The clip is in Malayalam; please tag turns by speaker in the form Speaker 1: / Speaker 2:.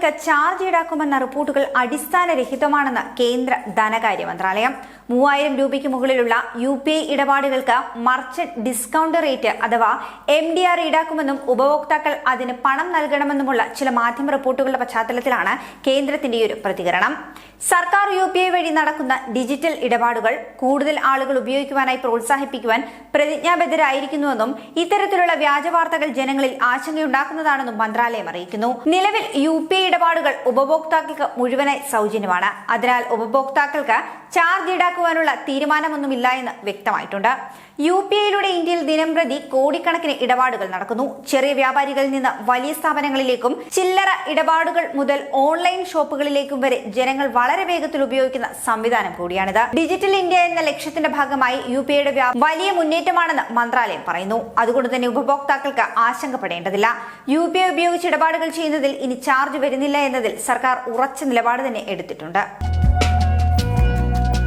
Speaker 1: ഇടപാടുകൾക്ക് ചാർജ് ഈടാക്കുമെന്ന റിപ്പോർട്ടുകൾ അടിസ്ഥാനരഹിതമാണെന്ന് കേന്ദ്ര ധനകാര്യ മന്ത്രാലയം മൂവായിരം രൂപയ്ക്ക് മുകളിലുള്ള യു പി ഐ ഇടപാടുകൾക്ക് മർച്ചന്റ് ഡിസ്കൗണ്ട് റേറ്റ് അഥവാ എം ഡി ആർ ഈടാക്കുമെന്നും ഉപഭോക്താക്കൾ അതിന് പണം നൽകണമെന്നുമുള്ള ചില മാധ്യമ റിപ്പോർട്ടുകളുടെ പശ്ചാത്തലത്തിലാണ് കേന്ദ്രത്തിന്റെ ഒരു പ്രതികരണം. സർക്കാർ യു പി ഐ വഴി നടക്കുന്ന ഡിജിറ്റൽ ഇടപാടുകൾ കൂടുതൽ ആളുകൾ ഉപയോഗിക്കുവാനായി പ്രോത്സാഹിപ്പിക്കുവാൻ പ്രതിജ്ഞാബദ്ധരായിരിക്കുന്നുവെന്നും ഇത്തരത്തിലുള്ള വ്യാജ വാർത്തകൾ ജനങ്ങളിൽ ആശങ്കയുണ്ടാക്കുന്നതാണെന്നും മന്ത്രാലയം അറിയിക്കുന്നു. നിലവിൽ യു പി ഐ ഇടപാടുകൾ ഉപഭോക്താക്കൾക്ക് മുഴുവനായി സൗജന്യമാണ്. അതിനാൽ ഉപഭോക്താക്കൾക്ക് ചാർജ് ഈടാക്കുവാനുള്ള തീരുമാനമൊന്നുമില്ല എന്ന് വ്യക്തമായിട്ടുണ്ട്. യു പി ഐയിലൂടെ ഇന്ത്യയിൽ ദിനംപ്രതി കോടിക്കണക്കിന് ഇടപാടുകൾ നടക്കുന്നു. ചെറിയ വ്യാപാരികളിൽ നിന്ന് വലിയ സ്ഥാപനങ്ങളിലേക്കും ചില്ലറ ഇടപാടുകൾ മുതൽ ഓൺലൈൻ ഷോപ്പുകളിലേക്കും വരെ ജനങ്ങൾ വളരെ വേഗത്തിൽ ഉപയോഗിക്കുന്ന സംവിധാനം കൂടിയാണിത്. ഡിജിറ്റൽ ഇന്ത്യ എന്ന ലക്ഷ്യത്തിന്റെ ഭാഗമായി യു പി ഐയുടെ വലിയ മുന്നേറ്റമാണെന്ന് മന്ത്രാലയം പറയുന്നു. അതുകൊണ്ട് തന്നെ ഉപഭോക്താക്കൾക്ക് ആശങ്കപ്പെടേണ്ടതില്ല. യു പി ഐ ഉപയോഗിച്ച് ഇടപാടുകൾ ചെയ്യുന്നതിൽ ഇനി ചാർജ് വരുന്നില്ല എന്നതിൽ സർക്കാർ ഉറച്ച നിലപാട് തന്നെ എടുത്തിട്ടുണ്ട്.